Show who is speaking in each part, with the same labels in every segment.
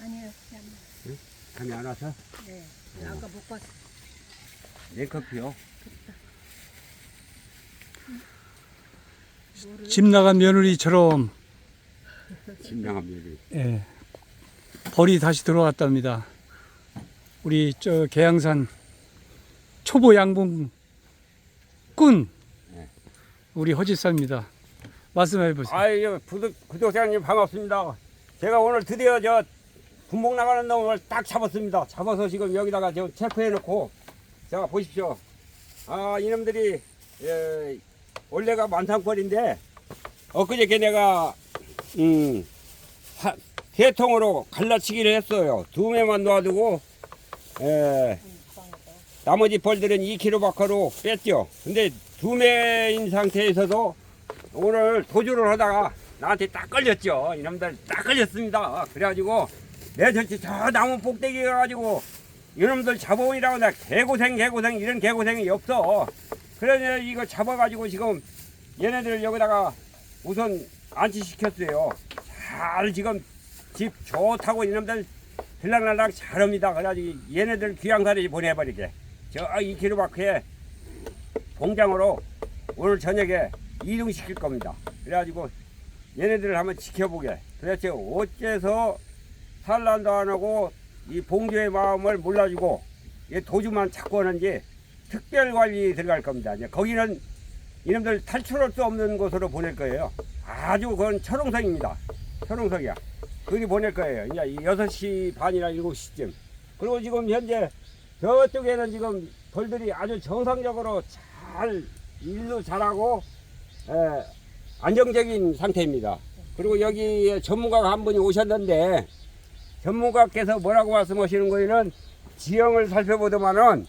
Speaker 1: 아니요, 그냥
Speaker 2: 잠이 안 와서?
Speaker 1: 네. 아까 못 봤어.
Speaker 2: 내 커피요.
Speaker 3: 집 나간 며느리처럼
Speaker 2: 진정합니다.
Speaker 3: 예, 벌이 다시 들어왔답니다. 우리 저 계양산 초보 양봉 꾼
Speaker 2: 네.
Speaker 3: 우리 허지사입니다. 말씀해 보세요.
Speaker 2: 아유, 구독, 구독자님 반갑습니다. 제가 오늘 드디어 저 분목 나가는 놈을 딱 잡았습니다. 잡아서 지금 여기다가 저 체크해 놓고 자 보십시오. 아 이놈들이 예, 원래가 만상벌인데 엊그저께 내가 음, 하, 세 통으로 갈라치기를 했어요. 두 매만 놔두고 예, 나머지 벌들은 2kg 밖으로 뺐죠. 근데 두 매인 상태에서도 오늘 도주를 하다가 나한테 딱 걸렸죠. 이놈들 딱 걸렸습니다. 그래가지고 내 절대 저 나무 꼭대기 가가지고 이놈들 잡아오이라고 내가 개고생 개고생 이런 개고생이 없어. 그래서 이거 잡아가지고 지금 얘네들 여기다가 우선 안치시켰어요. 잘 지금 집 좋다고 이놈들 들락날락 잘합니다. 그래가지고 얘네들 귀양살이 보내버리게. 저 2km 밖에 공장으로 오늘 저녁에 이동시킬 겁니다. 그래가지고 얘네들을 한번 지켜보게. 도대체 어째서 산란도 안 하고 이 봉주의 마음을 몰라주고 이 도주만 찾고 하는지 특별 관리 들어갈 겁니다. 이제 거기는 이놈들 탈출할 수 없는 곳으로 보낼 거예요. 아주 그건 철옹성입니다. 철옹성이야. 거기 보낼 거예요. 이제 6시 반이나 7시쯤. 그리고 지금 현재 저쪽에는 지금 벌들이 아주 정상적으로 잘 일도 잘하고 에, 안정적인 상태입니다. 그리고 여기 전문가가 한 분이 오셨는데 전문가께서 뭐라고 말씀하시는 거에는 지형을 살펴보더만은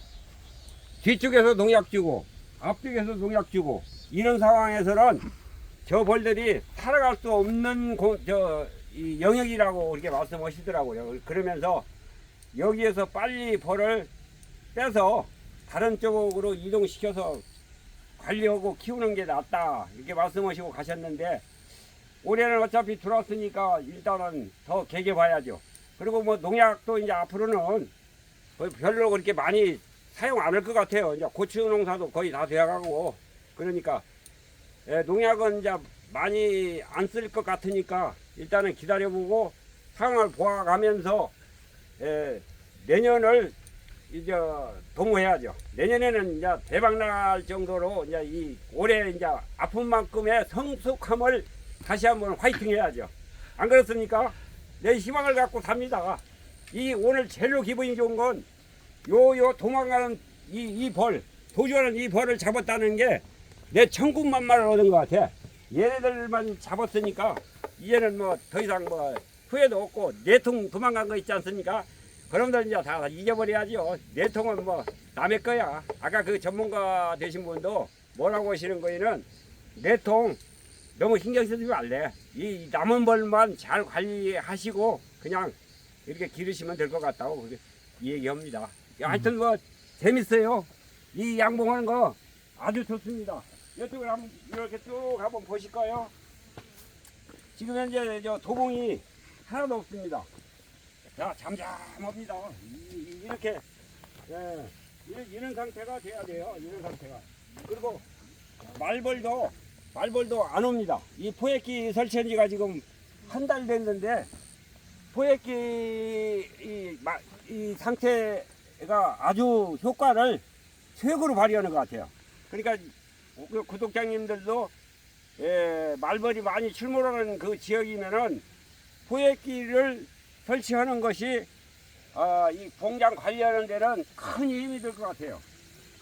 Speaker 2: 뒤쪽에서 농약 주고 앞쪽에서 농약 주고 이런 상황에서는 저 벌들이 살아갈 수 없는 고, 저, 이 영역이라고 이렇게 말씀하시더라고요. 그러면서 여기에서 빨리 벌을 빼서 다른 쪽으로 이동시켜서 관리하고 키우는 게 낫다 이렇게 말씀하시고 가셨는데 올해는 어차피 들어왔으니까 일단은 더 개개 봐야죠. 그리고 뭐 농약도 이제 앞으로는 별로 그렇게 많이 사용 안 할 것 같아요. 이제 고추 농사도 거의 다 되어가고 그러니까 예, 농약은 이제 많이 안 쓸 것 같으니까 일단은 기다려보고 상황을 보아가면서 예, 내년을 이제 동호해야죠. 내년에는 이제 대박 날 정도로 이제 이 올해 이제 아픈 만큼의 성숙함을 다시 한번 화이팅 해야죠. 안 그렇습니까? 내 희망을 갖고 삽니다. 이 오늘 제일로 기분이 좋은 건 요 요 도망가는 이 이 벌, 도주하는 이 벌을 잡았다는 게 내 천국만마를 얻은 것 같아. 얘네들만 잡았으니까 이제는 뭐 더 이상 뭐 후회도 없고 내통 도망간 거 있지 않습니까? 그럼들 이제 다 잊어버려야죠. 내 통은 뭐 남의 거야. 아까 그 전문가 되신 분도 뭐라고 하시는 거에는 내통 너무 신경 쓰지 말래. 이 남은 벌만 잘 관리하시고 그냥 이렇게 기르시면 될 것 같다고 그렇게 얘기합니다. 하여튼 뭐 재밌어요. 이 양봉하는 거 아주 좋습니다. 이쪽을 한번 이렇게 쭉 한번 보실까요? 지금 현재 저 도봉이 하나도 없습니다. 자, 잠잠합니다. 이렇게, 예, 이런, 이런 상태가 돼야 돼요. 이런 상태가. 그리고 말벌도, 말벌도 안 옵니다. 이 포획기 설치한 지가 지금 한 달 됐는데, 포획기 이, 마- 이 상태가 아주 효과를 최고로 발휘하는 것 같아요. 그러니까 그 구독자님들도 예, 말벌이 많이 출몰하는 그 지역이면은 포획기를 설치하는 것이 어, 이 공장 관리하는 데는 큰 힘이 될 것 같아요.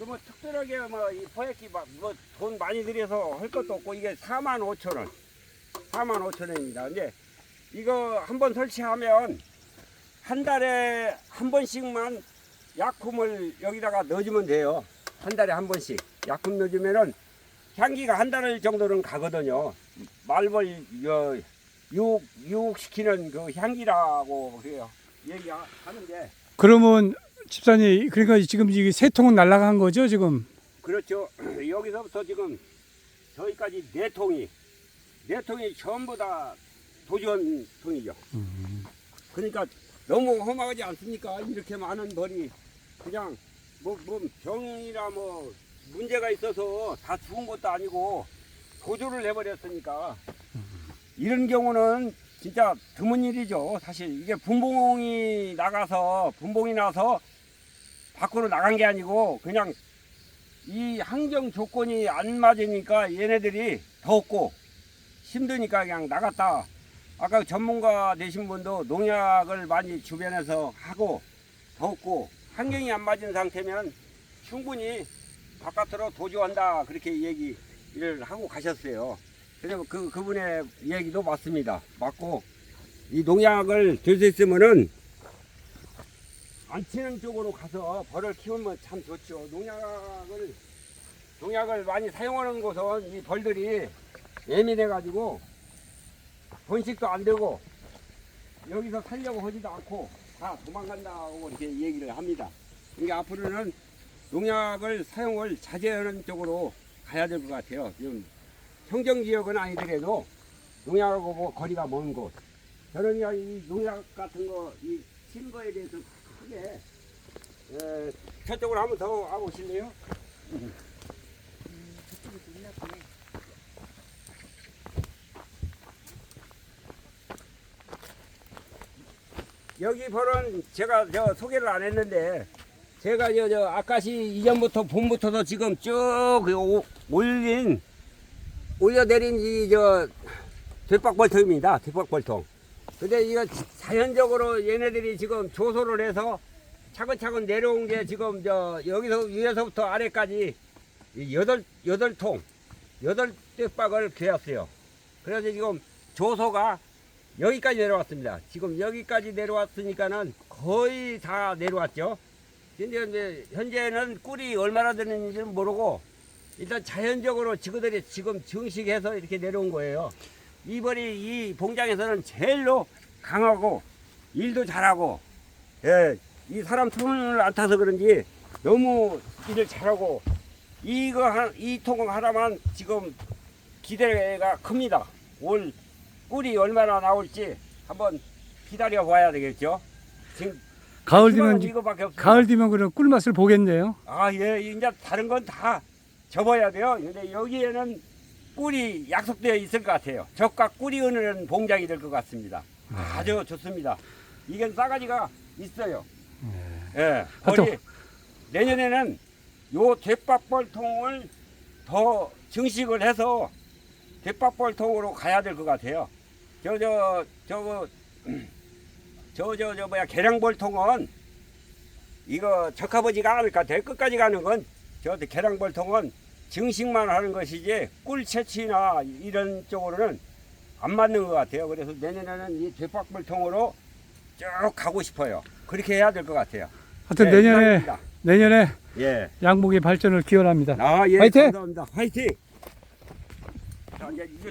Speaker 2: 그뭐 특별하게 뭐이 포획기 뭐돈 많이 들여서 할 것도 없고 이게 4만 5천 원, 4만 5천 원입니다. 근데 이거 한 번 설치하면 한 달에 한 번씩만 약품을 여기다가 넣어주면 돼요. 한 달에 한 번씩 약품 넣어주면은 향기가 한 달 정도는 가거든요. 말벌 어, 유혹, 유혹시키는 그 향기라고 그래요. 얘기하는데
Speaker 3: 그러면 집사님 그러니까 지금 이게 세 통은 날라간 거죠 지금?
Speaker 2: 그렇죠. 여기서부터 지금 저기까지 네 통이 네 통이 전부 다 도전 통이죠. 그러니까 너무 험하지 않습니까? 이렇게 많은 벌이 그냥 뭐, 뭐 병이나 뭐 문제가 있어서 다 죽은 것도 아니고 도주를 해버렸으니까 이런 경우는 진짜 드문 일이죠. 사실 이게 분봉이 나가서 분봉이 나서 밖으로 나간 게 아니고 그냥 이 환경 조건이 안 맞으니까 얘네들이 덥고 힘드니까 그냥 나갔다. 아까 전문가 되신 분도 농약을 많이 주변에서 하고 덥고 환경이 안 맞은 상태면 충분히 바깥으로 도주한다 그렇게 얘기를 하고 가셨어요. 그래서 그 그분의 얘기도 맞습니다. 맞고 이 농약을 줄수 있으면은 안 치는 쪽으로 가서 벌을 키우면 참 좋죠. 농약을 농약을 많이 사용하는 곳은 이 벌들이 예민해 가지고 번식도 안 되고 여기서 살려고 하지도 않고 다 도망간다고 이렇게 얘기를 합니다. 그러니까 앞으로는 농약을 사용을 자제하는 쪽으로 가야 될 것 같아요. 지금 평정 지역은 아니더라도 농약하고 뭐 거리가 먼 곳. 저는 이 농약 같은 거, 이 치는 거에 대해서 크게 에, 저쪽으로 한번 더 와보실래요?
Speaker 1: 올라가네.
Speaker 2: 여기 벌은 제가 저 소개를 안 했는데 제가 저, 저 아까시 이전부터 봄부터도 지금 쭉 오- 올린 올려내린 이 저 대박벌통입니다. 대박벌통. 근데 이거 자연적으로 얘네들이 지금 조소를 해서 차근차근 내려온 게 지금 저 여기서 위에서부터 아래까지 이 여덟 여덟 통 여덟 대박을 개었어요. 그래서 지금 조소가 여기까지 내려왔습니다. 지금 여기까지 내려왔으니까는 거의 다 내려왔죠. 근데 이제 현재는 꿀이 얼마나 되는지는 모르고 일단 자연적으로 지그들이 지금 증식해서 이렇게 내려온 거예요. 이 벌이 이 봉장에서는 제일로 강하고 일도 잘하고 예, 이 사람 손을 안 타서 그런지 너무 일을 잘하고 이거 한, 이통 하나만 지금 기대가 큽니다. 올 꿀이 얼마나 나올지 한번 기다려 봐야 되겠죠. 지금
Speaker 3: 가을 되면
Speaker 2: 이거밖에.
Speaker 3: 가을 되면 그런 꿀맛을 보겠네요.
Speaker 2: 아, 예, 이제 다른 건 다 접어야 돼요. 근데 여기에는 꿀이 약속되어 있을 것 같아요. 적과 꿀이 흐르는 봉장이 될 것 같습니다. 아주 좋습니다. 이게 싸가지가 있어요. 예.
Speaker 3: 하여튼-
Speaker 2: 우리 내년에는 요 대박벌통을 더 증식을 해서 대박벌통으로 가야 될 것 같아요. 저, 저, 저거, 저, 저, 저, 뭐야, 계량벌통은 이거 적합하지가 않을 것 같아요. 끝까지 가는 건, 저 계량벌통은 증식만 하는 것이지 꿀 채취나 이런 쪽으로는 안 맞는 것 같아요. 그래서 내년에는 이 대박벌통으로 쭉 가고 싶어요. 그렇게 해야 될 것 같아요.
Speaker 3: 하여튼
Speaker 2: 네,
Speaker 3: 내년에
Speaker 2: 이상입니다.
Speaker 3: 내년에
Speaker 2: 예.
Speaker 3: 양복의 발전을 기원합니다.
Speaker 2: 아, 예.
Speaker 3: 화이팅!
Speaker 2: 감사합니다. 화이팅! 자, 이제 이거